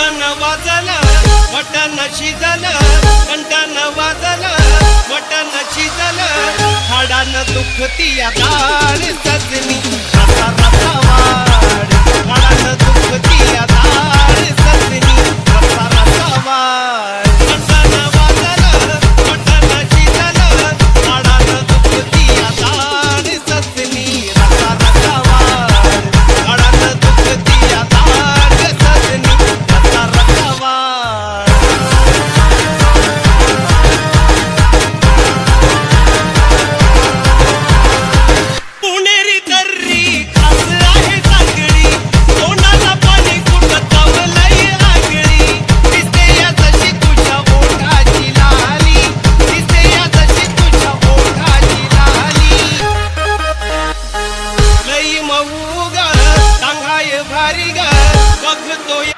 Button वाजलं वटन शिजलं घंटन वाजलं बटन शिजलं. हाडानं दुखती दाढ सजनी. सांगाय भारी ग बघतोय.